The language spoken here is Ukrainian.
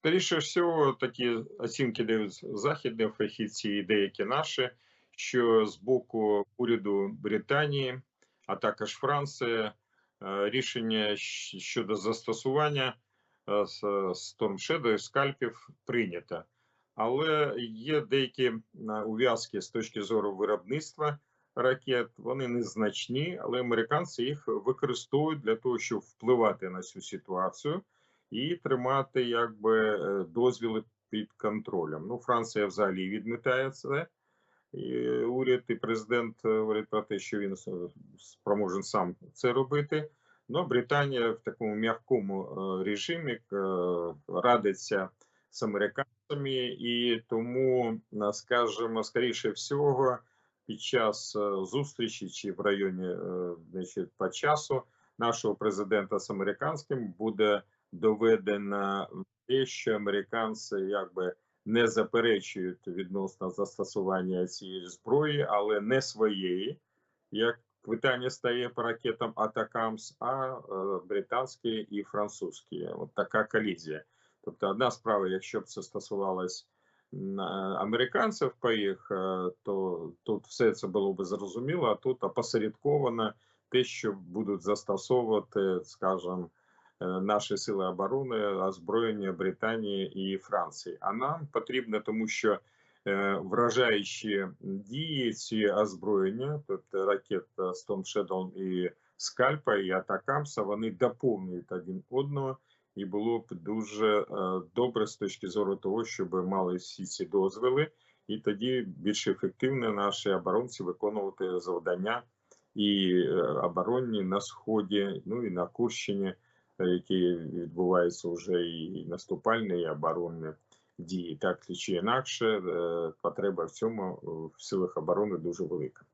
Скоріше всього, такі оцінки дають західні фахівці і деякі наші, що з боку уряду Британії, а також Франції, е, рішення щодо застосування е, з- Storm Shadow і скальпів прийнято. Але є деякі е, ув'язки з точки зору виробництва ракет. Вони незначні, але американці їх використовують для того, щоб впливати на цю ситуацію і тримати якби е, дозвіли під контролем. Ну, Франція взагалі відмітає це. І уряд і президент е, говорять про те, що він с- спроможен сам це робити. Ну, Британія в такому м'якому е, режимі е, радиться з американцями, і тому, е, скажімо, скоріше всього, під час е, зустрічі чи в районі е, значить, по часу нашого президента з американським буде доведено те, що американці якби не заперечують відносно застосування цієї зброї, але не своєї, як питання стає по ракетам Атакамс, а е, британські і французькі. От така колізія. Тобто, одна справа, якщо б це стосувалось е, американців по їх, е, то тут все це було б зрозуміло, а тут опосередковано те, що будуть застосовувати, скажімо, наші сили оборони, озброєння Британії і Франції. А нам потрібно, тому що е, вражаючі дії ці озброєння, тобто ракет е, Storm Shadow і Скальпа і Атакамса, вони доповнюють один одного. І було б дуже добре з точки зору того, щоб мали всі ці дозволи, і тоді більш ефективно наші оборонці виконувати завдання і оборонні на сході, ну і на Курщині, які відбуваються вже і наступальні, і оборонні дії. Так чи інакше, е, потреба в цьому в силах оборони дуже велика.